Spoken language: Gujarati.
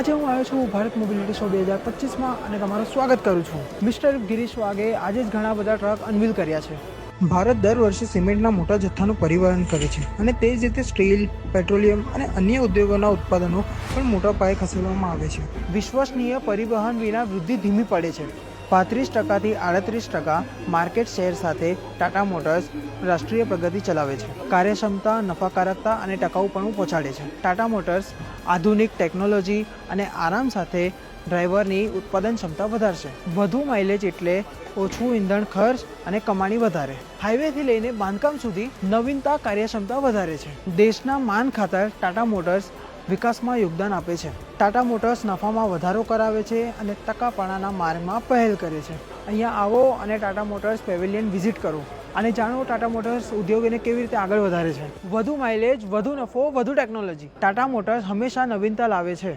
આજે હું આવ્યો છું ભારત મોબિલિટી શો બે હજાર પચીસમાં અને તમારું સ્વાગત કરું છું. મિસ્ટર ગિરીશ વાગે આજે જ ઘણા બધા ટ્રક અનવીલ કર્યા છે. ભારત દર વર્ષે સિમેન્ટના મોટા જથ્થાનું પરિવહન કરે છે અને તે જ રીતે સ્ટીલ, પેટ્રોલિયમ અને અન્ય ઉદ્યોગોના ઉત્પાદનો પણ મોટા પાયે ખસેડવામાં આવે છે. વિશ્વસનીય પરિવહન વિના વૃદ્ધિ ધીમી પડે છે. પાંત્રીસ ટકાથી આડત્રીસ ટકા માર્કેટ શેર સાથે ટાટા મોટર્સ રાષ્ટ્રીય પ્રગતિ ચલાવે છે. કાર્યક્ષમતા, નફાકારકતા અને ટકાઉપણું પહોંચાડે છે. ટાટા મોટર્સ આધુનિક ટેકનોલોજી અને આરામ સાથે ડ્રાઈવરની ઉત્પાદન ક્ષમતા વધારશે. વધુ માઇલેજ એટલે ઓછું ઇંધણ ખર્ચ અને કમાણી વધારે. હાઈવેથી લઈને બાંધકામ સુધી નવીનતા કાર્યક્ષમતા વધારે છે. દેશના માન ખાતર ટાટા મોટર્સ વિકાસમાં યોગદાન આપે છે. ટાટા મોટર્સ નફામાં વધારો કરાવે છે અને ટકાપણાના માર્ગમાં પહેલ કરે છે. અહીંયા આવો અને ટાટા મોટર્સ પેવેલિયન વિઝિટ કરો. અને જાણો ટાટા મોટર્સ ઉદ્યોગને કેવી રીતે આગળ વધારે છે? વધુ માઇલેજ વધુ નફો, વધુ ટેકનોલોજી ટાટા મોટર્સ હંમેશા નવીનતા લાવે છે.